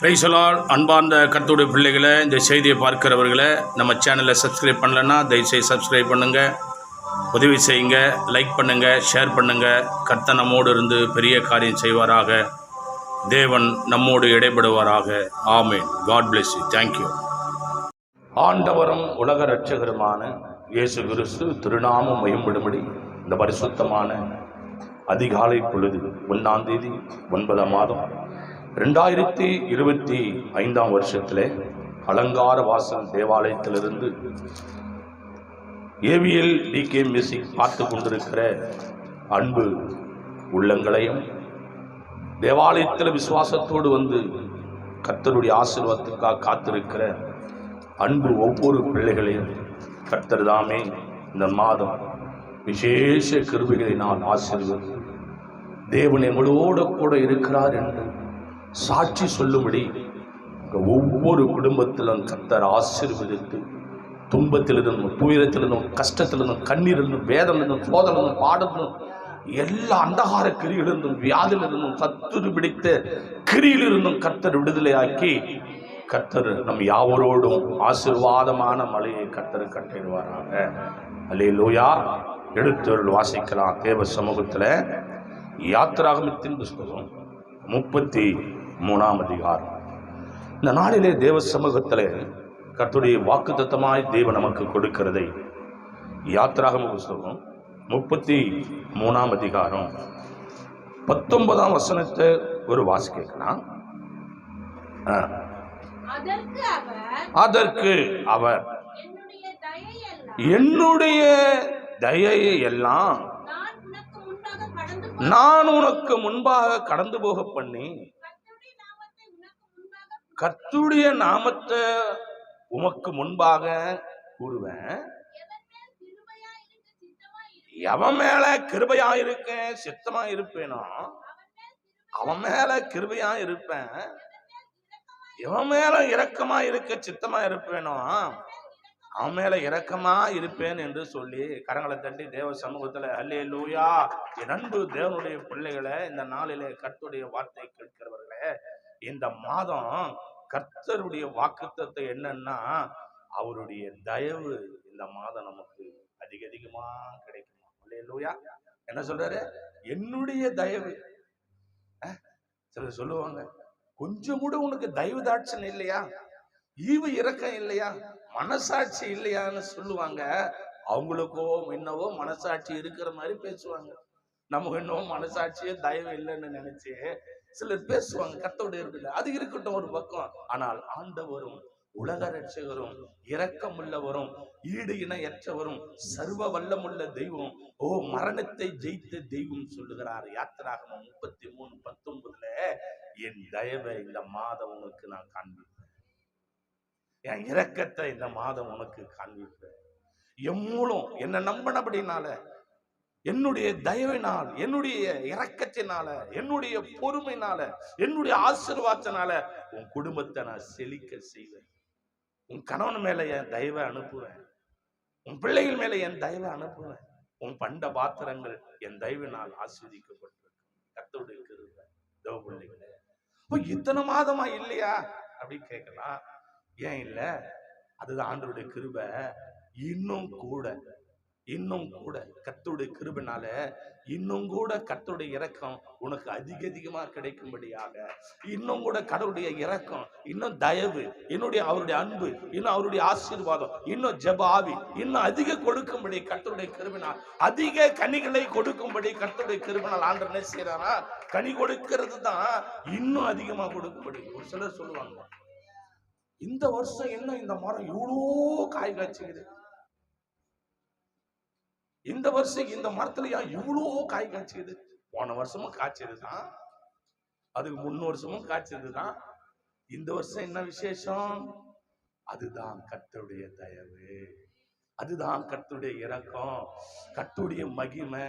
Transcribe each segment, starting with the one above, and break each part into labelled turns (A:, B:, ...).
A: பிரைசலால் அன்பார்ந்த கர்த்தருடைய பிள்ளைகளை இந்த செய்தியை பார்க்கிறவர்களை நம்ம சேனலை சப்ஸ்கிரைப் பண்ணலன்னா தயவுசெய்து சப்ஸ்கிரைப் பண்ணுங்கள் உதவி செய்யுங்க லைக் பண்ணுங்கள் ஷேர் பண்ணுங்கள் கர்த்தனமோடு நம்மோடு இருந்து பெரிய காரியம் செய்வாராக. தேவன் நம்மோடு இடைபடுவாராக. ஆமேன். God bless you thank you ஆண்டவரும் உலக இரட்சகருமான இயேசு கிறிஸ்து திருநாமம் மயம்பிடும்படி இந்த பரிசுத்தமான அதிகாலை பொழுது ஒன்றாம் தேதி ஒன்பதாம் மாதம் ரெண்டாயிரத்தி இருபத்தி ஐந்தாம் வருஷத்தில் அலங்கார வாசல் தேவாலயத்திலிருந்து ஏவிஎல் டிகே மியூசிக் பார்த்து கொண்டிருக்கிற அன்பு உள்ளங்களையும் தேவாலயத்தில் விசுவாசத்தோடு வந்து கர்த்தருடைய ஆசீர்வாதத்துக்காக காத்திருக்கிற அன்பு ஒவ்வொரு பிள்ளைகளையும் கர்த்தர் தாமே இந்த மாதம் விசேஷ கிருபிகளை நான் ஆசீர்வதி தேவன் எங்களோடு கூட இருக்கிறார் என்று சாட்சி சொல்லும்படி ஒவ்வொரு குடும்பத்திலும் கத்தர் ஆசீர்வதித்து துன்பத்திலிருந்தும் துயரத்திலிருந்தும் கஷ்டத்திலிருந்தும் கண்ணீரிலிருந்தும் வேதலிருந்தும் சோதலிருந்தும் பாடலிருந்தும் எல்லா அந்தகார கிரியிலிருந்தும் வியாதியிலிருந்தும் சத்துரு பிடித்த கிரியிலிருந்தும் கத்தர் விடுதலையாக்கி கத்தர் நம் யாவரோடும் ஆசீர்வாதமான மலையை கத்தர் கட்டிடுவாராங்க அலே லோயா எடுத்தொருள் வாசிக்கலாம். தேவ சமூகத்தில் யாத்திராகமத்தின் புஸ்தகம் முப்பத்தி மூணாம் அதிகாரம். இந்த நாளிலே தேவ சமூகத்தில் கர்த்தருடைய வாக்குத்தத்தமாய் தேவன் நமக்கு கொடுக்கிறதை யாத்திராகம புஸ்தகம் முப்பத்தி மூணாம் அதிகாரம். பத்தொன்பதாம் வசனத்தை ஒரு வாசி கேட்கலாம்.
B: அதற்கு அவர் என்னுடைய
A: தயையை எல்லாம்
B: நான் உனக்கு முன்பாக கடந்து
A: போக பண்ணி கர்த்துடைய நாமத்தை உமக்கு முன்பாக கூறுவேன்.
B: எவன் மேல கிருபையா
A: இருக்கேன் சித்தமா இருப்பேனோ
B: அவன் மேல
A: கிருபையா இருப்பேன்.
B: எவன் மேல
A: இரக்கமா இருக்க சித்தமா இருப்பேனோ அவன் மேல இரக்கமா இருப்பேன் என்று சொல்லி கரங்களை தட்டி தேவ சமூகத்துல அல்லே லூயா என் அன்பு தேவனுடைய பிள்ளைகளை இந்த நாளிலே கர்த்தருடைய வார்த்தை கேட்கிறவர்களே இந்த மாதம் கர்த்தருடைய வாக்குத்தத்தை என்னன்னா அவருடைய தயவு இந்த மாதம் நமக்கு அதிக அதிகமா கிடைக்குமா? அல்லே என்ன சொல்றாரு? என்னுடைய தயவு. சிலர் சொல்லுவாங்க கொஞ்சம் கூட உனக்கு தயவு தாட்சன் இல்லையா? ஈவு இரக்கம் இல்லையா? மனசாட்சி இல்லையான்னு சொல்லுவாங்க. அவங்களுக்கோ என்னவோ மனசாட்சி இருக்கிற மாதிரி பேசுவாங்க. நமக்கு என்னவோ மனசாட்சியே தயவு இல்லைன்னு நினைச்சு சிலர் பேசுவாங்க கத்தோட இருக்குல்ல அது இருக்கட்டும் ஒரு பக்கம். ஆனால் ஆண்டவரும் உலக ரட்சகரும் இரக்கமுள்ளவரும் ஈடு இணையற்றவரும் சர்வ வல்லமுள்ள தெய்வம் ஓ மரணத்தை ஜெயித்த தெய்வம் சொல்லுகிறார். யாத்திராகமம் முப்பத்தி மூணு பத்தொன்பதுல என் தயவை இந்த மாதம் உனக்கு நான் காண்பிப்பேன். என் இரக்கத்தை இந்த மாதம் உனக்கு காண்பிப்பேன். எம்மூலம் என்ன நம்பினபடினால என்னுடைய தயவினால் என்னுடைய இரக்கத்தினால என்னுடைய பொறுமைனால என்னுடைய ஆசீர்வாதத்தினால உன் குடும்பத்தை நான் செழிக்க செய்வேன். உன் கணவன் மேல என் தயவை அனுப்புவேன். உன் பிள்ளைகள் மேல என் தயவை அனுப்புவேன். உன் பண்ட பாத்திரங்கள் என் தயவினால் ஆஸ்வதிக்கப்பட்டிருக்கு கத்தோடு இருக்கிறது தேவ பிள்ளைகளே. ஓ இத்தனை மாதமா இல்லையா? அப்படின்னு கேட்கலாம். ஏன் இல்ல? அதுதான் ஆண்டருடைய கிருப. இன்னும் கூட இன்னும் கூட கத்தோடைய கிருபினால இன்னும் கூட கத்தோடைய இறக்கம் உனக்கு அதிக அதிகமா கிடைக்கும்படியாக. இன்னும் கூட கடவுளுடைய இறக்கம் இன்னும் தயவு என்னுடைய அவருடைய அன்பு இன்னும் அவருடைய ஆசீர்வாதம் இன்னும் ஜபாவி இன்னும் அதிக கொடுக்கும்படி கர்த்தருடைய கிருபினால் அதிக கனிகளை கொடுக்கும்படி கர்த்தருடைய கிருபினால் ஆண்டர் என்ன செய்யறாரா கனி கொடுக்கிறது தான் இன்னும் அதிகமா கொடுக்கும்படி. ஒரு சிலர் சொல்லுவாங்க இந்த வருஷம் என்ன இந்த மரம் இவ்வளோ காய் காய்ச்சிக்குது. இந்த வருஷம் இந்த மரத்துல ஏன் இவ்வளோ காய் காய்ச்சிது? போன வருஷமும் காய்ச்சது தான் அதுக்கு முன் வருஷமும் காய்ச்சது தான் இந்த வருஷம் என்ன விசேஷம்? அதுதான் கத்தருடைய தயவு. அதுதான் கத்துடைய இரக்கம். கத்துடைய மகிமை.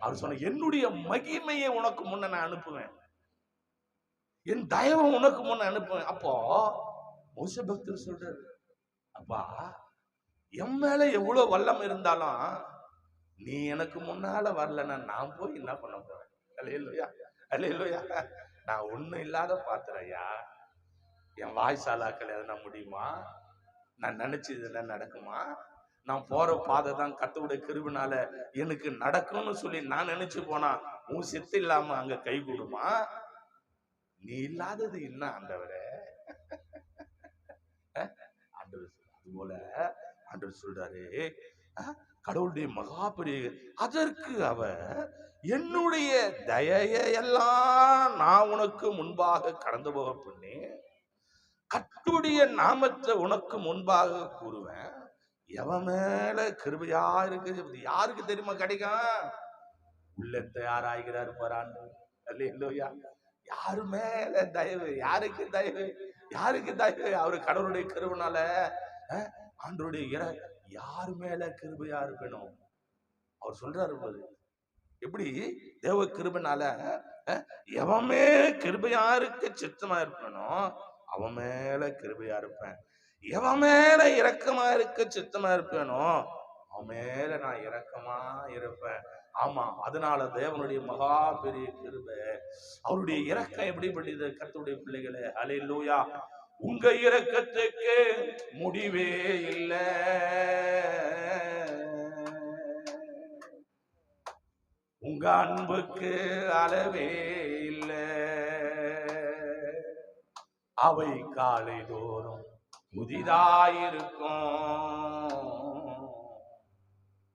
A: அவர் சொன்ன என்னுடைய மகிமையை உனக்கு முன்ன நான் அனுப்புவேன். என் தயவை உனக்கு முன்ன அனுப்புவேன். அப்போ மோச பக்தர் சொல்றாரு அப்பா என் மேல எவ்வளவு வல்லம் இருந்தாலும் நீ எனக்கு முன்னால வரலன்னா நான் போய் என்ன பண்ண போறேன்? அல்லையா அல்லையா நான் ஒன்றும் இல்லாத பாத்திரையா என் வாய்சாலாக்கள் எதனா முடியுமா? நான் நினைச்சது என்ன நடக்குமா? நான் போற பாதை தான் கத்தவுடைய கிருவினால எனக்கு நடக்கும்னு சொல்லி நான் நினைச்சு போனா உன் சித்து இல்லாம அங்க கை கூடுமா? நீ இல்லாதது என்ன ஆண்டவரே? ஆண்டவர் அது போல ஆண்டவர் சொல்றாரு கடவுளுடைய மகா பெரிய அதற்கு அவர் என்னுடைய தயையெல்லாம் நான் உனக்கு முன்பாக கடந்து போக பண்ணி கட்டுடைய நாமத்தை உனக்கு முன்பாக கூறுவேன். எவன் மேல கிருபையா இருக்குது? யாருக்கு தெரியுமா கிடைக்கும்? உள்ள யாராகிறார் போறான்னு அல்லையா யாரு மேல தயவு? யாருக்கு தயவு? யாருக்கு தயவு? அவரு கடவுளுடைய கருவினால ஆண்டருடைய இற யார் மேல கிருபையா இருக்கணும்? அவர் சொல்றாரு போது எப்படி? தேவ கிருபனால எவமே எவன் கிருபையா இருக்க சித்தமா இருக்கணும் அவன் மேல கிருபையா இருப்பேன். எவன் மேல இரக்கமா இருக்க சித்தமா இருப்பேனோ அவன் மேல நான் இரக்கமா இருப்பேன். ஆமா அதனால தேவனுடைய மகா பெரிய கிருபை. அவருடைய இரக்கம் எப்படிப்பட்டது கத்துடைய பிள்ளைகளே? அலையிலூயா உங்க இரக்கத்துக்கு முடிவே இல்லை. உங்க அன்புக்கு அளவே இல்லை. அவை காலை தோறும் புதிதாயிருக்கும்.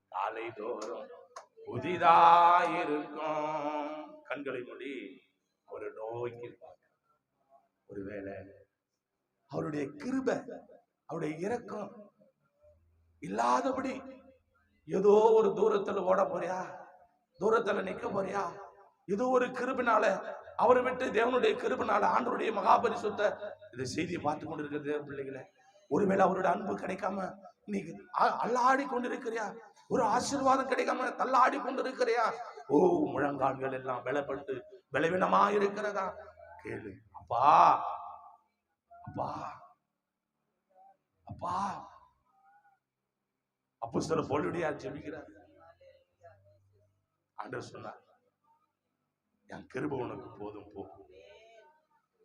A: காலை தோறும் புதிதாயிருக்கும். கண்களை மூடி ஒரு நோய்க்கு ஒருவேளை அவருடைய கிருபை அவருடைய இரக்கம் இல்லாதபடி ஏதோ ஒரு தூரத்துல ஓட போறியா? தூரத்துல நிக்க போறியா? ஏதோ ஒரு கிருபினால அவரை விட்டு தேவனுடைய கிருபினால ஆண்டருடைய மகாபரிசுத்த இந்த செய்தியை பார்த்து கொண்டிருக்கிற தேவ பிள்ளைகளே ஒருவேளை அவருடைய அன்பு கிடைக்காம நீ அல்லாடி கொண்டிருக்கிறியா? ஒரு ஆசீர்வாதம் கிடைக்காம தள்ளாடி கொண்டிருக்கிறியா? ஓ முழங்கால்கள் எல்லாம் பலப்பட்டு பலவீனமா இருக்கிறதா கேளு. அப்பா அப்பா. அப்பா. அப்போ சில பொருளுடைய ஜெபிக்கிறார். ஆண்டவர் சொன்னார் என் கிருப உனக்கு போதும் போ.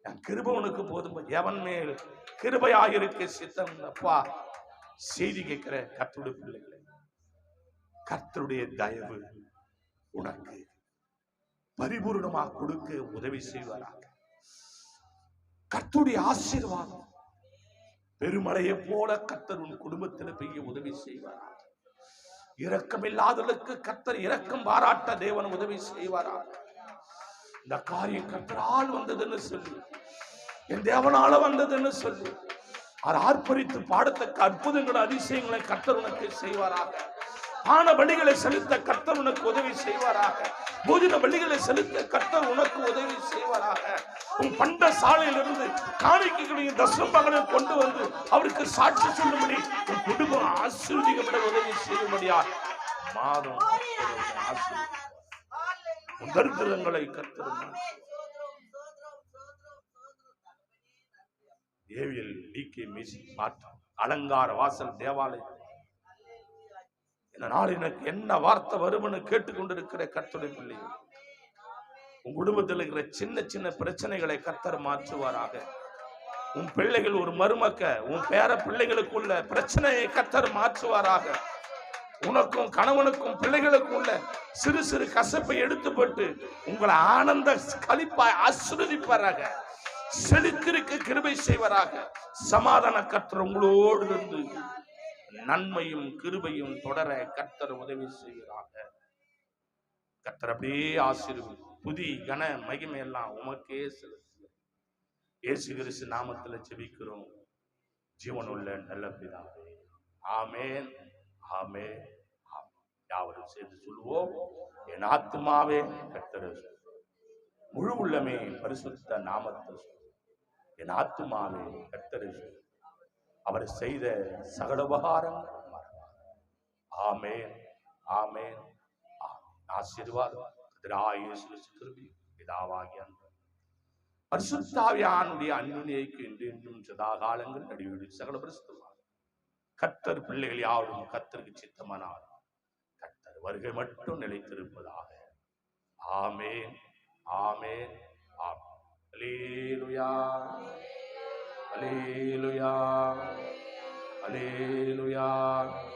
A: என் கிருப உனக்கு போதும் போ. எவன் மேல் கிருபையாயிருக்க சித்தம் அப்பா? செய்தி கேட்கிற கர்த்தருடைய பிள்ளைகளை கர்த்தருடைய தயவு உனக்கு. பரிபூர்ணமாக கொடுக்க உதவி செய்வாராக. கத்துடைய ஆசீர்வாதம். பெருமழையை போல கர்த்தர் உன் குடும்பத்தில் பெய்ய உதவி செய்வார் இரக்கம் இல்லாதவர்களுக்கு கர்த்தர் இரக்கம் பாராட்ட தேவன் உதவி செய்வாரா இந்த காரியம் கர்த்தரால் வந்ததுன்னு சொல்லி. என் தேவனால வந்ததுன்னு சொல்லி. அவர் ஆர்ப்பரித்து பாடத்தக்க அற்புதங்கள் அதிசயங்களை கர்த்தர் உனக்கு செய்வாராக. பான பலிகளை செலுத்த கர்த்தர் உனக்கு உதவி செய்வாராக. போதின பலிகளை செலுத்த கர்த்தர் உனக்கு உதவி செய்வாராக. உன் பண்ட சாலையிலிருந்து காணிக்கைகளையும் தசம்பங்களையும் கொண்டு வந்து அவருக்கு சாட்சி சொல்லும்படி உன் குடும்பம் ஆசீர்வதிக்கப்பட உதவி செய்யும்படியா? மாதம் ஆசீர்வதி உன் தரித்திரங்களை கர்த்தரும் ஏவியல் டிகே மிசி மாற்றம் அலங்கார வாசல் தேவாலயம் இந்த நாள் எனக்கு என்ன வார்த்தை வரும்னு கேட்டுக்கொண்டிருக்கிற கர்த்தருடைய பிள்ளைகள் உன் குடும்பத்தில் இருக்கிற சின்ன சின்ன பிரச்சனைகளை கர்த்தர் மாற்றுவாராக. உன் பிள்ளைகள் ஒரு மருமக்க உன் பேர பிள்ளைகளுக்குள்ள பிரச்சனையை கர்த்தர் மாற்றுவாராக. உனக்கும் கணவனுக்கும் பிள்ளைகளுக்கும் உள்ள சிறு சிறு கசப்பை எடுத்துப்பட்டு உங்களை ஆனந்த கழிப்பாய் ஆசிர்வதிப்பாராக. செலுத்திருக்க கிருபை செய்வராக. சமாதான கர்த்தர் உங்களோடு இருந்து நன்மையும் கிருபையும் தொடர கர்த்தர் உதவி செய்கிறாங்க. கர்த்தர் அப்படியே ஆசீர்வதி புதி கன மகிமை எல்லாம் உமக்கே செலுத்து இயேசு கிறிஸ்து நாமத்துல ஜீவன் ஜீவனுள்ள நல்ல பிதாவே ஆமேன் ஆமே ஆமென். யாவரும் சேர்ந்து சொல்லுவோம் என் ஆத்துமாவே கர்த்தர் முழு உள்ளமே பரிசுத்த நாமத்தை சொல்லு. என் ஆத்துமாவே கர்த்தரை அவர் செய்த சகல உபகாரங்கள் மறவாதே. ஆமென் ஆமேன் ஆசீர்வாதம். பிதாவாகிய பரிசுத்தாவியானுடைய அன்புநேய்க்கு என்று என்றும் சதா காலங்கள் நடிவீடு சகல பரிசுத்தமாக கத்தர் பிள்ளைகள் யாரும் கத்தருக்கு சித்தமானால் கத்தர் வருகை மட்டும் நிலைத்திருப்பதாக. ஆமேன் ஆமேன் ஆமென். அலேலுயா அலேலுயா Hallelujah.